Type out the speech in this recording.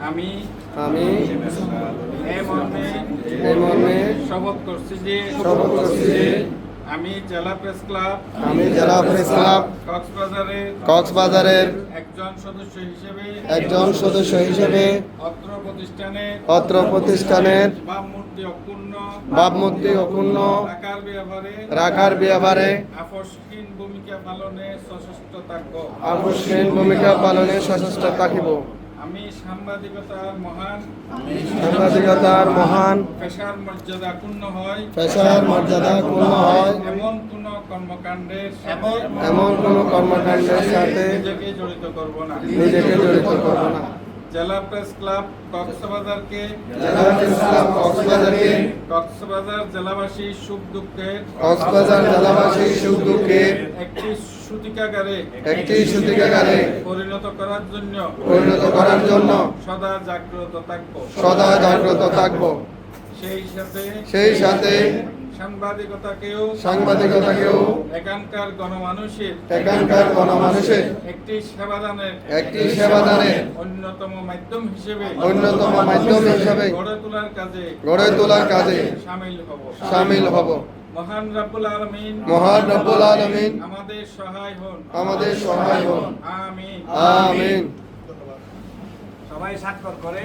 আমি আমি শপথ করছি যে শপথ করছি যে আমি জেলা প্রেস ক্লাব আমি জেলা প্রেস ক্লাব কক্সবাজারের কক্সবাজারের একজন সদস্য হিসেবে একজন সদস্য হিসেবে অত্র প্রতিষ্ঠানের অত্র প্রতিষ্ঠানের ভাবমূর্তি অক্ষুণ্ণ রাখার ব্যাপারে আপসহীন ভূমিকা পালনে সচেষ্ট থাকিব আমি সাংবাদিকতার মহান সাংবাদিকতার মহান পেশার মর্যাদা পূর্ণ হয়। পেশার মর্যাদা পূর্ণ হয়। এমন কোন এমন কোনো কর্মকাণ্ডের সাথে নিজেকে জড়িত করব না। নিজেকে জড়িত করব না। জেলা প্রেস ক্লাব কক্সবাজারকে জেলা প্রেস ক্লাব কক্সবাজারকে কক্সবাজার জেলাবাসী সুখ দুঃখে কক্সবাজার জেলাবাসী সুখ দুঃখে একটি সূতিকাগারে একটি সূতিকাগারে পরিণত করার জন্য পরিণত করার জন্য সদা জাগ্রত থাকব। সদা জাগ্রত থাকব। সেই সাথে সাংবাদিকতাকেও সাংবাদিকতাকেও এখানকার গণমানুষের এখানকার গণমানুষের একটি সেবাদানের একটি সেবাদানের অন্যতম মাধ্যম হিসেবে অন্যতম মাধ্যম হিসাবে গড়ে তোলার কাজে গড়ে তোলার কাজে সামিল হব। সামিল হব। মহান রাব্বুল আলামিন মহান রব্বুল আলামিন আমাদের সহায় হন। আমাদের সহায় হন। আমিন। আমিন। সবাই স্বাক্ষর করে।